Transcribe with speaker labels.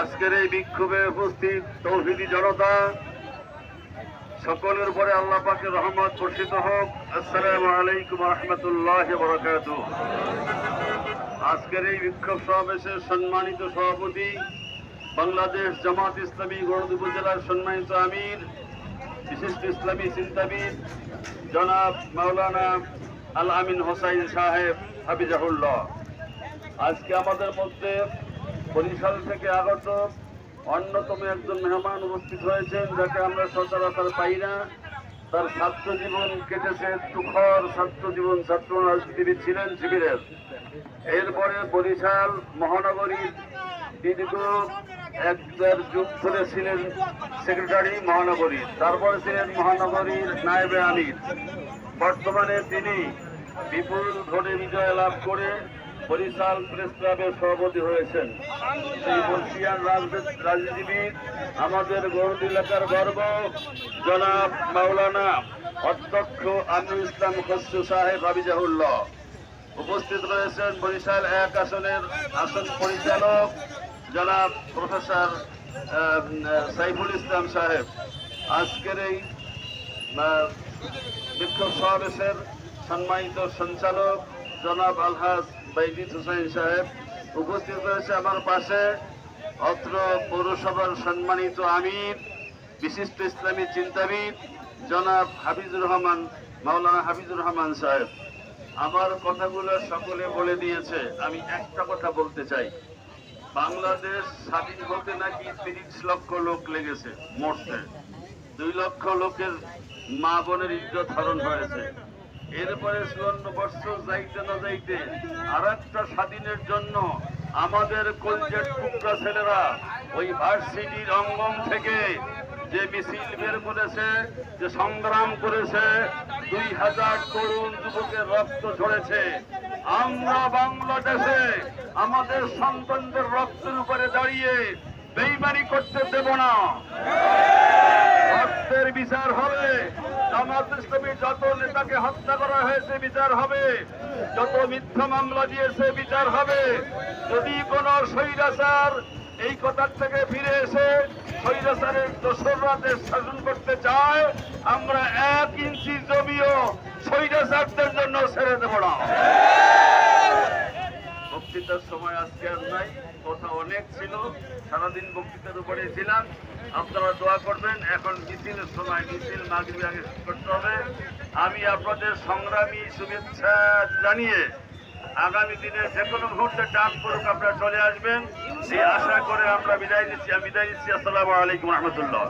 Speaker 1: আজকের এই বিক্ষোভে উপস্থিত তৌহিদি জনতা, সকলের উপরে আল্লাহ পাকে রহমত বর্ষিত হোক। আসসালাম আলাইকুম রহমতুল্লাহ বরকাত। আজকের এই বিক্ষোভ সমাবেশের সম্মানিত সভাপতি, বাংলাদেশ জামাত ইসলামী গড়দ উপজেলার সম্মানিত আমির, বিশিষ্ট ইসলামী চিন্তাবিদ, জনাব মাওলানা আল আমিন হোসাইন সাহেব হাবিজাহুল্লাহ আজকে আমাদের মধ্যে বরিশাল থেকে আগত অন্যতম একজন মেহমান উপস্থিত হয়েছেন, যাকে আমরা সচরাচর পাই না। তার ছাত্র জীবন কেটেছে তুখর ছাত্র জীবন ছাত্র রাজনীতিবিদ ছিলেন শিবিরের। এরপরে বরিশাল মহানগরী দীর্ঘ এক দেড় যুগ ধরে ছিলেন সেক্রেটারি মহানগরী তারপরে ছিলেন মহানগরীর নায়েবে আমির। বর্তমানে তিনি বিপুল ভোটে বিজয় লাভ করে বরিশাল প্রেস ক্লাবের সভাপতি হয়েছেন। সেই রাজনীতি- রাজনীতিবিদ, আমাদের গৌরব এলাকার গর্ব, জনাব মাওলানা অধ্যক্ষ আমির ইসলাম খসরু সাহেব হাবিজাহুল্লাহ উপস্থিত রয়েছেন বরিশাল এক আসনের আসন পরিচালক, জনাব প্রফেসর সাইফুল ইসলাম সাহেব। আজকের এই বিক্ষোভ সমাবেশের সম্মানিত সঞ্চালক জনাব আলহাজ বাইজিদ হোসেন সাহেব উপস্থিত রয়েছে আমার পাশে। অত্র পৌরসভার সম্মানিত আমির, বিশিষ্ট ইসলামী চিন্তাবিদ, জনাব হাফিজুর রহমান, মাওলানা হাফিজুর রহমান সাহেব। আমার কথাগুলো সকলে বলে দিয়েছে, আমি একটা কথা বলতে চাই। বাংলাদেশ স্বাধীন হতে নাকি তিরিশ লক্ষ লোক লেগেছে, মরতে। দুই লক্ষ লোকের মা বোনের ইজ্জত হরণ হয়েছে। এরপরে চুয়ান্ন বছর যাইতে না যাইতে আর একটা স্বাধীনের জন্য আমাদের কলজের টুকরা ছেলেরা ওই ভার্সিটির অঙ্গন থেকে যে মিছিল বের করেছে, যে সংগ্রাম করেছে, দুই হাজার তরুণ যুবকের রক্ত ঝরেছে। আমরা বাংলাদেশে আমাদের সন্তানদের রক্তের উপরে দাঁড়িয়ে বেইমানি করতে দেব না। রক্তের বিচার হবে। জামাত ইসলামী যত নেতাকে হত্যা করা হয়েছে, বিচার হবে। যত মিথ্যা মামলা দিয়েছে, বিচার হবে। যদি কোন স্বৈরাচার এই কথার থেকে ফিরে এসে স্বৈরাচারের দোসররা দেশ শাসন করতে চায়, আমরা এক ইঞ্চি জমিও স্বৈরাচারদের জন্য ছেড়ে দেব না। বক্তৃতার সময় আজকে আর নাই, কথা অনেক ছিল, সারাদিন বক্তৃতার উপরে ছিলাম। আপনারা দোয়া করবেন, এখন মিছিলের সময়, মিছিল মাগরিবে আগে করতে হবে। আমি আপনাদের সংগ্রামী শুভেচ্ছা জানিয়ে আগামী দিনে যে কোনো মুহূর্তে ডাক করুক আপনারা চলে আসবেন। সেই আশা করে আমরা বিদায় নিচ্ছি বিদায় নিচ্ছি। আসসালামু আলাইকুম রহমতুল্লাহ।